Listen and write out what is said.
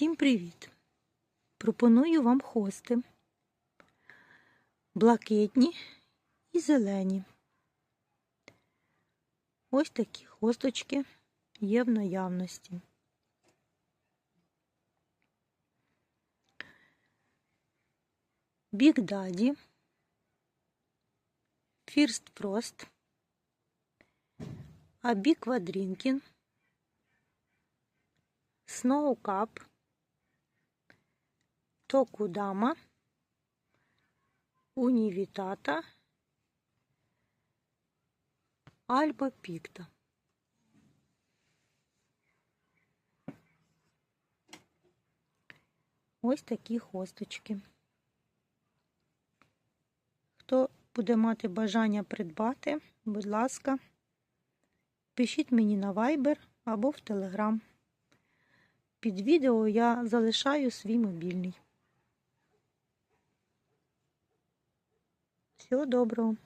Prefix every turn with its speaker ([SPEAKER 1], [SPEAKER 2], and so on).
[SPEAKER 1] Всім привіт! Пропоную вам хости. Блакитні і зелені. Ось такі хосточки є в наявності. Big Daddy, First Frost, Аби Квадрінкін, Snow Cup, Токудама, Унівітата, Альба Пікта. Ось такі хосточки. Хто буде мати бажання придбати, будь ласка, пишіть мені на Viber або в Telegram. Під відео я залишаю свій мобільний. Всього доброго!